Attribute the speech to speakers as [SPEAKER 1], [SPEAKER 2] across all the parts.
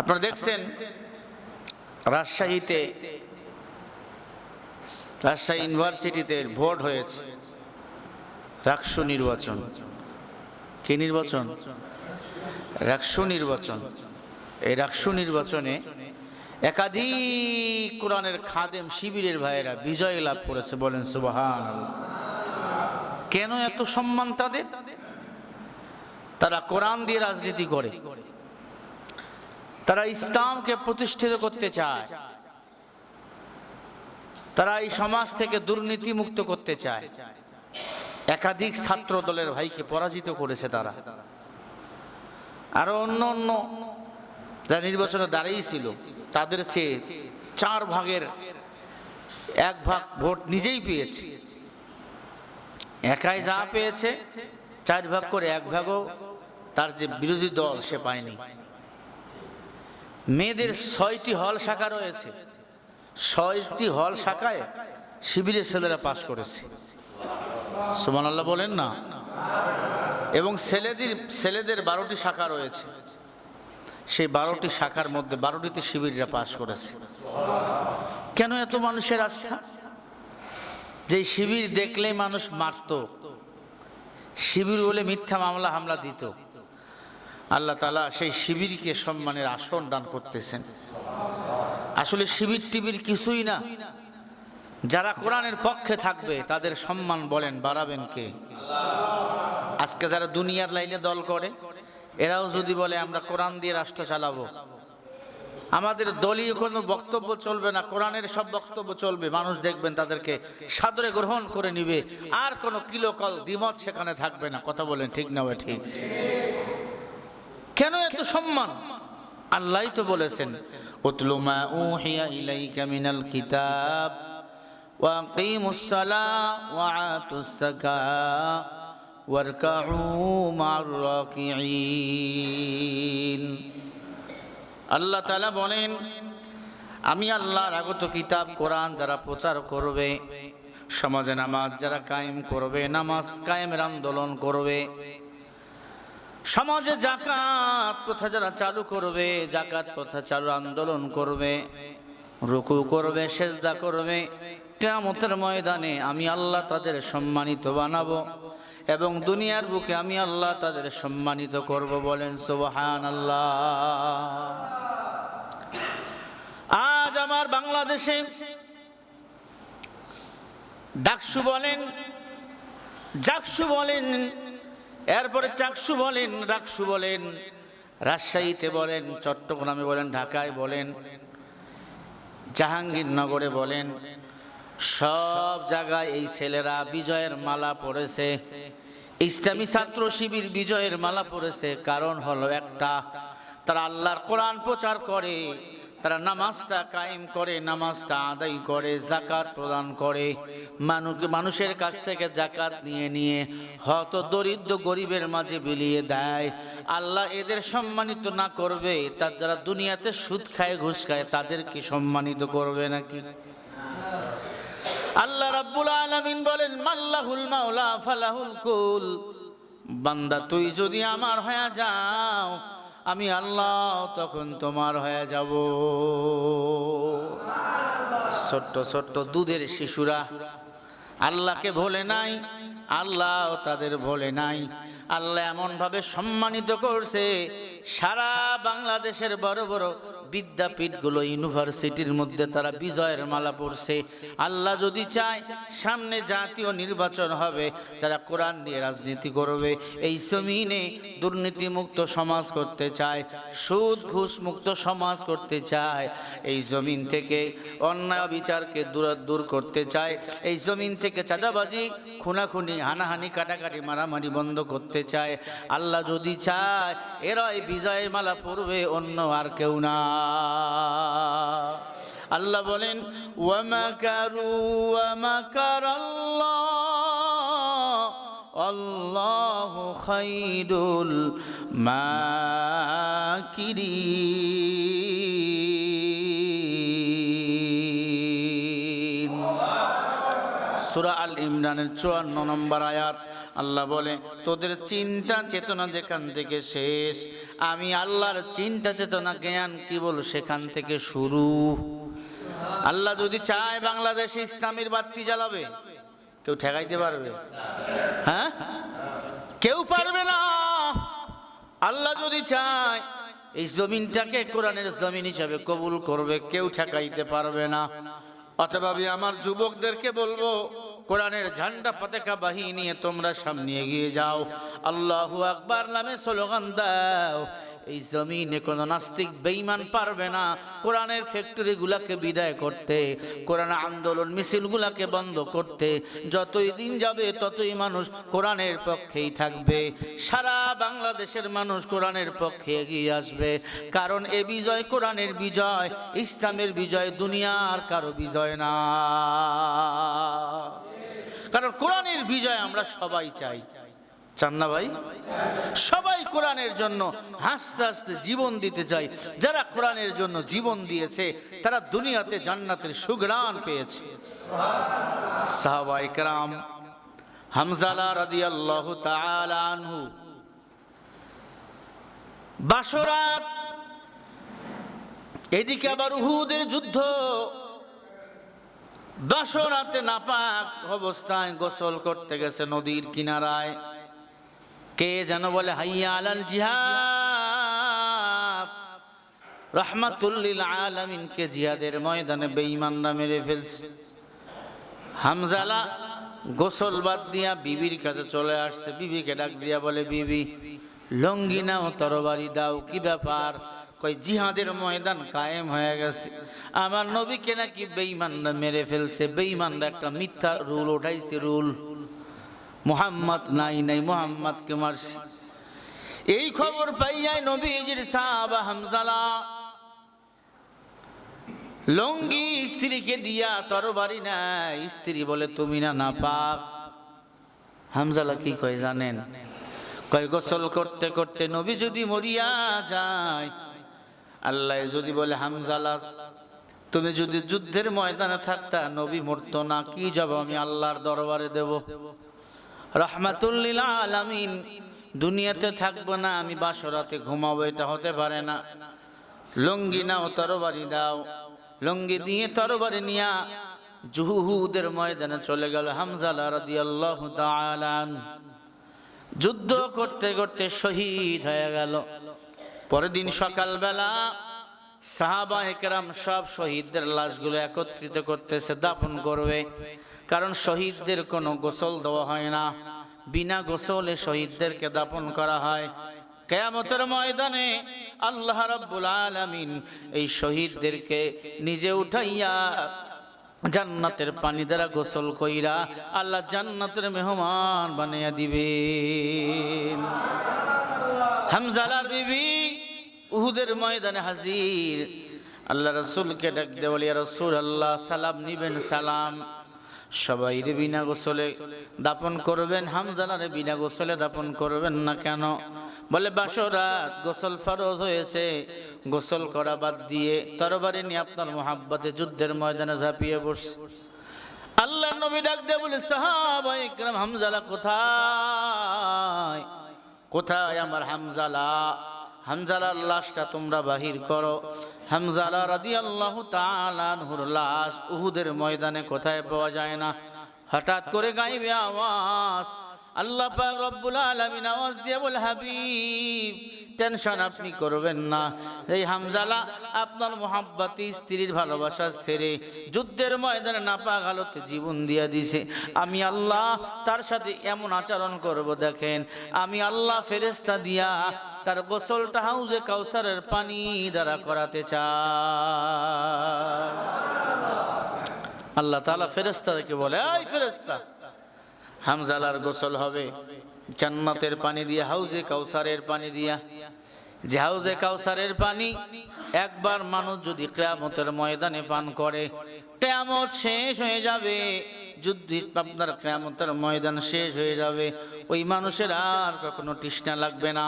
[SPEAKER 1] আপনারা দেখছেন, রাজশাহীতে রাজশাহী ইউনিভার্সিটিতে ভোট হয়েছে। রাকসু নির্বাচন। কি নির্বাচন? রাকসু নির্বাচন। এই রাকসু নির্বাচনে একাধিক কোরআনের খাদেম শিবিরের ভাইয়েরা বিজয় লাভ করেছে বলেন সুবাহান কেন এত সম্মান তাদের? তারা কোরআন দিয়ে রাজনীতি করে। তারা ইসলামকে প্রতিষ্ঠিত করতে চায়। তারা এই সমাজ থেকে দুর্নীতি মুক্ত করতে চায়। একাধিক ছাত্র দলের ভাইকে পরাজিত করেছে তারা। আরও অন্য অন্য যারা নির্বাচনে দাঁড়িয়েছিল তাদের চেয়ে চার ভাগের এক ভাগ ভোট নিজেই পেয়েছে। একাই যা পেয়েছে, চার ভাগ করে এক ভাগও তার যে বিরোধী দল সে পায়নি। মেয়েদের ছয়টি হল শাখা রয়েছে। ছয়টি হল শাখায় শিবিরের ছেলেরা পাশ করেছে। সুমান আল্লাহ বলেন না? এবং ছেলেদের ছেলেদের বারোটি শাখা রয়েছে। সেই বারোটি শাখার মধ্যে বারোটিতে শিবিররা পাশ করেছে। কেন এত মানুষের আস্থা? যে শিবির দেখলে মানুষ মারত। শিবির বলে মিথ্যা মামলা, হামলা দিত। আল্লাহ তালা সেই শিবিরকে সম্মানের আসন দান করতেছেন। আসলে শিবির টিবির কিছুই না। যারা কোরআনের পক্ষে থাকবে, তাদের সম্মান বলেন, বাড়াবেন কে? আজকে যারা দুনিয়ার লাইনে দল করে, এরাও যদি বলে, আমরা কোরআন দিয়ে রাষ্ট্র চালাবো। আমাদের দলীয় কোনো বক্তব্য চলবে না, কোরআনের সব বক্তব্য চলবে। মানুষ দেখবেন তাদেরকে সাদরে গ্রহণ করে নিবে। আর কোনো কিলোকল দ্বিমত সেখানে থাকবে না। কথা বলেন ঠিক না ঠিক? কেন এত সম্মান? আল্লাহ তো বলেছেন, উতলু মা উহিয়া ইলাইকা মিনাল কিতাব ওয়াকিমুস সালাহ ওয়া আতুস যাকাহ ওয়ারকাউ মা'র রাকিঈন। আল্লাহ তাআলা বলেন, আমি আল্লাহর আগত কিতাব কোরআন যারা প্রচার করবে, সমাজে নামাজ যারা কায়েম করবে, নামাজ কায়েমের আন্দোলন করবে সমাজে জাকাত প্রথা যারা চালু করবে, জাকাত প্রথা চালু আন্দোলন করবে, রুকু করবে, সেজদা করবে, কেয়ামতের ময়দানে আমি আল্লাহ তাদের সম্মানিত বানাবো এবং দুনিয়ার বুকে আমি আল্লাহ তাদের সম্মানিত করব বলেন সুবহান আল্লাহ আজ আমার বাংলাদেশে ডাকসু বলেন, জাকসু বলেন এরপরে চাকসু বলেন, রাকসু বলেন, রাজশাহীতে বলেন, চট্টগ্রামে বলেন, ঢাকায় বলেন, জাহাঙ্গীরনগরে বলেন, সব জায়গায় এই ছেলেরা বিজয়ের মালা পড়েছে ইসলামী ছাত্র শিবির বিজয়ের মালা পড়েছে কারণ হলো একটা, তারা আল্লাহর কোরআন প্রচার করে। তারা নামাজটা কায়েম করে, নামাজটা আদায় করে জাকাত প্রদান করে। মানুষের কাছ থেকে জাকাত নিয়ে নিয়ে হত দরিদ্র গরিবের মাঝে বিলিয়ে দেয়। আল্লাহ এদের সম্মানিত না করবে, তার যারা দুনিয়াতে সুদ খায়, ঘুষ খায় তাদেরকে সম্মানিত করবে নাকি? আল্লাহ রাব্বুল আলামিন বলেন, মাল্লাহুল মাওলা, ফালাহুল কুল। বান্দা, তুই যদি আমার হয়ে যাও আমি আল্লাহ তখন তোমার হয়ে যাব। ছোট্ট ছোট্ট দুধের শিশুরা, আল্লাহকে ভোলে নাই, আল্লাহ তাদের ভোলে নাই। আল্লাহ এমন ভাবে সম্মানিত করছে, সারা বাংলাদেশের বড় বড় বিদ্যাপীঠগুলো ইউনিভার্সিটির মধ্যে তারা বিজয়ের মালা পড়ছে আল্লাহ যদি চায়, সামনে জাতীয় নির্বাচন হবে, তারা কোরআন দিয়ে রাজনীতি করবে। এই জমিনে দুর্নীতিমুক্ত সমাজ করতে চায়, সুদ ঘুষ মুক্ত সমাজ করতে চায়। এই জমিন থেকে অন্যায় বিচারকে দূর দূর করতে চায়। এই জমিন থেকে চাঁদাবাজি, খুনাখুনি, হানাহানি, কাটাকাটি, মারামারি বন্ধ করতে চায়। আল্লাহ যদি চায় এরা এই বিজয় মালা পড়বে অন্য আর কেউ না। আল্লাহ বলেন ওয়ামাকারু ওয়ামাকার আল্লাহ আল্লাহু খাইরুল মাকিরিন। সূরা ইমরানের চুয়ান্ন নম্বর আয়াত। আল্লাহ বলে, তোদের চিন্তা চেতনা যেখান থেকে শেষ, আমি আল্লাহর চিন্তা চেতনা জ্ঞান কি বল সেখান থেকে শুরু। আল্লাহ যদি চায় বাংলাদেশে ইসলামের বাতি জ্বালাবে, কেউ ঠেকাইতে পারবে? হ্যাঁ? কেউ পারবে না। আল্লাহ যদি চায়, এই জমিনটাকে কোরআনের জমিন হিসাবে কবুল করবে, কেউ ঠেকাইতে পারবে না। অথবা আমি আমার যুবকদেরকে বলব, কোরআনের ঝান্ডা পতাকা বাহিনী তোমরা সামনে এগিয়ে যাও। আল্লাহু আকবার নামে স্লোগান দাও। এই জমিনে কোনো নাস্তিক বেইমান পারবে না। কোরআনের ফ্যাক্টরিগুলোকে বিদায় করতে, কোরআন আন্দোলন মিছিলগুলোকে বন্ধ করতে, যতই দিন যাবে ততই মানুষ কোরআনের পক্ষেই থাকবে। সারা বাংলাদেশের মানুষ কোরআনের পক্ষে এগিয়ে আসবে। কারণ এ বিজয় কোরআনের বিজয়, ইসলামের বিজয় দুনিয়ার কারও বিজয় না। কারণ কোরআনের বিজয় আমরা সবাই চাই। চান না ভাই? সবাই কোরআনের জন্য হাসতে হাসতে জীবন দিতে চাই যারা কোরআনের জন্য জীবন দিয়েছে, তারা দুনিয়াতে জান্নাতের সুগ্রাণ পেয়েছে। সাহাবাই কারাম হামজালা রাদি আল্লাহ আনহু, বাসরাত, এদিকে আবার উহুদের যুদ্ধ। বাসরাতে নাপাক অবস্থায় গোসল করতে গেছে নদীর কিনারায়। কে যেন বলে, হাইয়া আলাল জিহাদ। রহমাতুল্লিল আলামিনকে জিহাদের ময়দানে বেঈমানরা মেরে ফেলছে। হামজালা গোসল বাদ দিয়া বিবির কাছে চলে আসছে। বিবিকে ডাক দিয়া বলে, বিবি, লঙ্গি নাও, তরবারি দাও, কি ব্যাপার? কই জিহাদের ময়দান কায়েম হয়ে গেছে। আমার নবীকে নাকি বেঈমানরা মেরে ফেলছে। বেঈমানরা একটা মিথ্যা রুল, ওঠাইছে রুল। মোহাম্মদ নাই নাই মোহাম্মদকে মারছে? এই খবর পাইয়াই নবীজির সাহাবা হামজালা লঙ্গি স্ত্রীকে দিয়া তরবারি নাই। স্ত্রী বলে, তুমি না না পাক। হামজালা কি কয় জানেন? কয়, গোসল করতে করতে নবী যদি মরিয়া যায়, আল্লাহ যদি বলে, হামজালা, তুমি যদি যুদ্ধের ময়দানে থাকতা, নবী মরতো না, কি যাব আমি আল্লাহর দরবারে দেব? রহমাতুল্লিল আলামিন, দুনিয়াতে থাকব না, আমি বাসরাতে ঘুমাবো, এটা হতে পারে না। লঙ্গি নাও, তরবারি দাও, লঙ্গি দিয়ে তরবারি নিয়া জুহুদের ময়দানে চলে গেল হামজালা যুদ্ধ করতে করতে শহীদ হয়ে গেল। পরের দিন সকালবেলা সাহাবা একরাম সব শহীদদের লাশগুলো একত্রিত করতেছে, দাফন করবে। কারণ শহীদদের কোনো গোসল দেওয়া হয় না। বিনা গোসলে শহীদদেরকে দাফন করা হয়। কেয়ামতের ময়দানে আল্লাহ রাব্বুল আলামিন এই শহীদদেরকে নিজে উঠাইয়া জান্নাতের পানি দ্বারা গোসল কইরা আল্লাহ জান্নাতের মেহমান বানাইয়া দিবে হামজালার বিবি উহুদের ময়দানে হাজির। আল্লাহ রসুলকে ডাক দে বলি রসুল আল্লাহ সালাম নিবেন, সালাম। সবাই রে বিনা গোসলে দাপন করবেন হামজালারে বিনা গোসলে দাপন করবেন না কেন? বলে বাসরাত গোসল ফরজ হয়েছে। গোসল করা বাদ দিয়ে তরবারি নিয়ে আপনার মোহাব্বতে যুদ্ধের ময়দানে ঝাঁপিয়ে বসছে আল্লাহ নবী ডাক দিয়ে বলে, সাহাবা ইকরাম, হামজালা কোথায়? কোথায় আমার হামজালা? হামজালার লাশটা তোমরা বাহির করো। হামজালা রাদি আল্লাহ তালানহুর লাশ উহুদের ময়দানে কোথায় পাওয়া যায় না? হঠাৎ করে গাইবে আওয়াজ আল্লাহ পাক রব্বুল আলামিন আওয়াজ দিয়ে বলে, হাবিব, টেনশন আপনি করবেন না। এই হামজালা আপনার মোহাব্বতি, স্ত্রীর ভালোবাসা ছেড়ে যুদ্ধের ময়দানে নাপাক হালতে জীবন দিয়া দিছে। আমি আল্লাহ তার সাথে এমন আচরণ করব, দেখেন। আমি আল্লাহ ফেরেস্তা দিয়া তার গোসলটা হাউজে কাউসারের পানি দ্বারা করাতে চাই। আল্লাহ তালা ফেরেস্তাকে বলে, এই ফেরেস্তা হামজালার গোসল হবে। জান্নাতের পানি দিয়া, হাউজে কাউসারের পানি দিয়া। যে হাউজে কাউসারের পানি, একবার মানুষ যদি কেয়ামতের ময়দানে পান করে, কেয়ামত শেষ হয়ে যাবে। যুদ্ধ আপনার কেয়ামতের ময়দান শেষ হয়ে যাবে, ওই মানুষের আর কখনো তৃষ্ণা লাগবে না।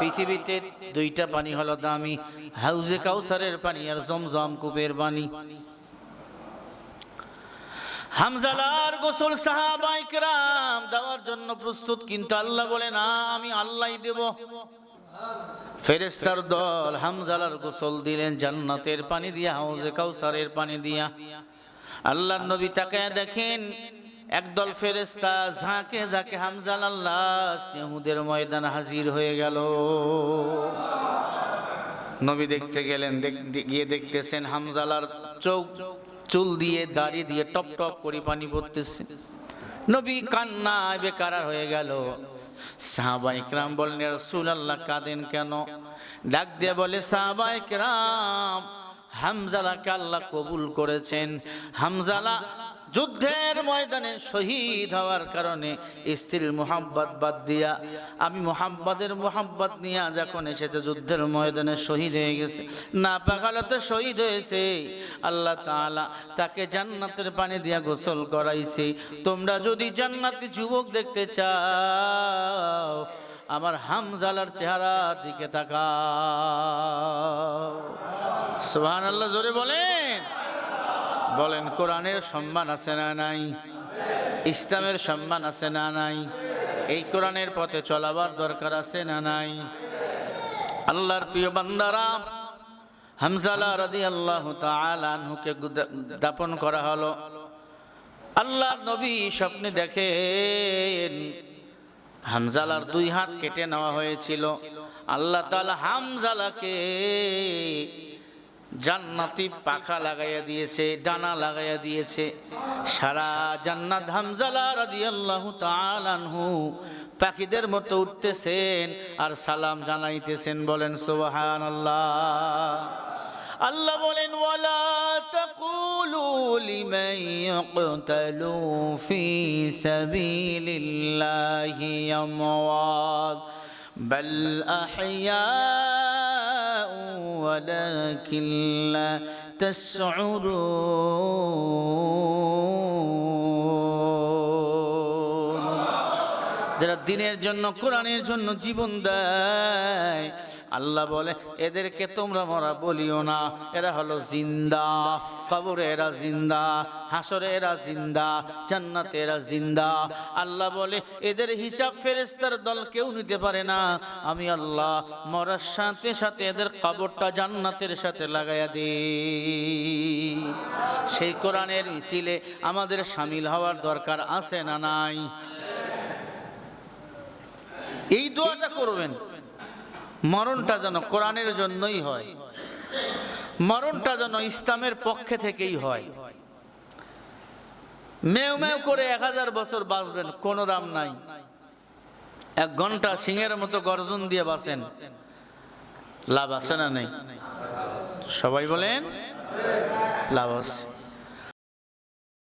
[SPEAKER 1] পৃথিবীতে দুইটা পানি হলো দামি, হাউজে কাউসারের পানি আর জমজম কূপের পানি। হামজালার গোসল সাহাবাইকরাম দেওয়ার জন্য প্রস্তুত, কিন্তু আল্লাহ বলে, না, আমি আল্লাহই দেব। ফেরেস্তার দল হামজালার গোসল দিলেন, জান্নাতের পানি দিয়া, হাউজে কাউসারের পানি দিয়া। আল্লাহর নবী তাকে দেখেন, একদল ফেরেস্তা ঝাঁকে ঝাঁকে হামজাল আল্লাহ স্নেহুদের ময়দান হাজির হয়ে গেল। নবী দেখতে গেলেন গিয়ে দেখতেছেন হামজালার চোখ চুল দিয়ে, দাড়ি দিয়ে টপ টপ করে পানি পড়তেছে। নবী কান্না বেকারার হয়ে গেল। সাহাবা ইকরাম বললেন রসুল আল্লাহ কাঁদেন কেন? ডাক দিয়ে বলে, সাহাবা ইকরাম, হামজালাকে আল্লাহ কবুল করেছেন। হামজালা যুদ্ধের ময়দানে শহীদ হওয়ার কারণে স্ত্রীর মোহাব্বত বাদ দিয়া আমি মোহাব্বতের মোহাব্বত নিয়ে যখন এসেছে যুদ্ধের ময়দানে শহীদ হয়ে গেছে। না পাকালতে শহীদ হয়েছে। আল্লাহ তাআলা তাকে জান্নাতের পানি দিয়া গোসল করাইছে। তোমরা যদি জান্নাতি যুবক দেখতে চাও, আমার হামজালার চেহারার দিকে তাকাও। সুবহানাল্লাহ, জোরে বলেন। বলেন, কোরআনের সম্মান আছে না নাই? ইসলামের সম্মান আছে না নাই? এই কোরআনের পথে চলাবার দরকার আছে না নাই? আল্লাহর প্রিয় বান্দারা, হামজালা রাদি আল্লাহ তালুকে দাপন করা হলো। আল্লাহ নবী স্বপ্নে দেখেন, হামজালার দুই হাত কেটে নেওয়া হয়েছিল। আল্লাহ তাআলা হামজালাকে জান্নাতি পাখা লাগাইয়া দিয়েছে, ডানা লাগাইয়া দিয়েছে। সারা জান্নাত হামজালা রাদিয়াল্লাহু তাআলা আনহু পাখিদের মতো উঠতেছেন আর সালাম জানাইতেছেন, বলেন, সুবহানাল্লাহ। আল্লাহ বলেন, ওয়ালা তাকুলু লিমান ইয়াকতালু ফি সাবিলিল্লাহি আমওয়াত, বাল ولكن لا تشعرون যারা দিনের জন্য কোরআনের জন্য জীবন দেয় আল্লাহ বলে, এদেরকে তোমরা মরা বলিও না। এরা হলো জিন্দা, কবরে এরা জিন্দা, হাসরে এরা জিন্দা, জান্নাতে এরা জিন্দা। আল্লাহ বলে, এদের হিসাব ফেরেস্তার দল কেউ নিতে পারে না। আমি আল্লাহ মরার সাথে সাথে এদের কবরটা জান্নাতের সাথে লাগাইয়া দিই। সেই কোরআনের মিছিলে আমাদের সামিল হওয়ার দরকার আছে না নাই? এই দোয়াটা করবেন। মরণটা যেন কোরআনের জন্যই হয়। মরণটা যেন ইসলামের পক্ষে থেকেই হয়। মেউ মেউ করে এক হাজার বছর বাঁচবেন, কোনো দাম নাই। এক ঘণ্টা সিংহের মতো গর্জন দিয়ে বাঁচেন। লাভ আছে না নেই? সবাই বলেন, লাভ আছে।